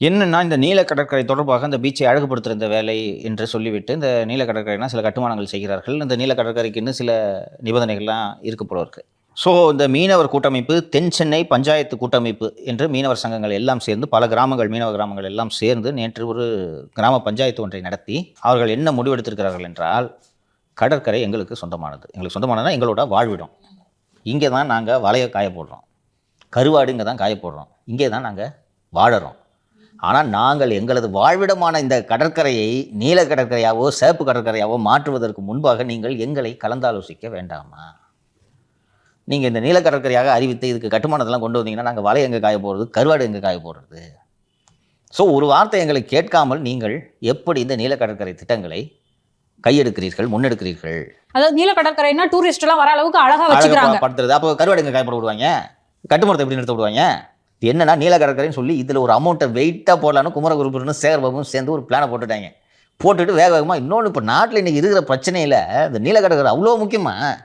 என்னென்னா இந்த நீல கடற்கரை தொடர்பாக இந்த பீச்சை அழகுபடுத்துகிற இந்த வேலை என்று சொல்லிவிட்டு இந்த நீல கடற்கரைனா சில கட்டுமானங்கள் செய்கிறார்கள். இந்த நீல கடற்கரைக்கு இன்னும் சில நிபந்தனைகள்லாம் இருக்க போல ஸோ இந்த மீனவர் கூட்டமைப்பு தென் சென்னை பஞ்சாயத்து கூட்டமைப்பு என்று மீனவர் சங்கங்கள் எல்லாம் சேர்ந்து பல கிராமங்கள் மீனவ கிராமங்கள் எல்லாம் சேர்ந்து நேற்று ஒரு கிராம பஞ்சாயத்து ஒன்றை நடத்தி அவர்கள் என்ன முடிவெடுத்திருக்கிறார்கள் என்றால் கடற்கரை எங்களுக்கு சொந்தமானது. எங்களுக்கு சொந்தமானதுனா எங்களோட வாழ்விடம். இங்கே தான் நாங்கள் வலையை காய போடுறோம் கருவாடு இங்கே தான் காய போடுறோம் இங்கே தான் நாங்கள் வாழறோம். ஆனால் நாங்கள் எங்களது வாழ்விடமான இந்த கடற்கரையை நீல கடற்கரையாவோ சேப்பு கடற்கரையாவோ மாற்றுவதற்கு முன்பாக நீங்கள் எங்களை கலந்தாலோசிக்க வேண்டாமா? நீங்கள் இந்த நீல கடற்கரையாக அறிவித்து இதுக்கு கட்டுமானத்தெல்லாம் கொண்டு வந்தீங்கன்னா நாங்கள் வலை எங்கே காய போடுறது கருவாடு எங்கே காய போடுறது ஸோ ஒரு வார்த்தை எங்களை கேட்காமல் நீங்கள் எப்படி இந்த நீல கடற்கரை திட்டங்களை கையெடுக்கிறீர்கள் முன்னெடுக்கிறீர்கள்? அதாவது நீல கடற்கரைனா டூரிஸ்ட் எல்லாம் வர அளவுக்கு அழகா அழகா வச்சுக்கிறாங்க. படுத்துறது. அப்போ கருவாடு எங்கே காய போட விடுவாங்க? கட்டுமரத்தை எப்படி நிறுத்த விடுவாங்க? என்னன்னா நீல கடற்கரைன்னு சொல்லி இதில் ஒரு அமௌண்ட்டை வெயிட்டாக போடலான்னு குமரகுருபுரனும் சேகர்பாபும் சேர்ந்து ஒரு பிளானை போட்டுட்டாங்க. போட்டுட்டு வேக வேகமாக இன்னொன்று இப்போ நாட்டில் இன்னைக்கு இருக்கிற பிரச்சனையில் இந்த நீல கடற்கரை அவ்வளோ முக்கியமாக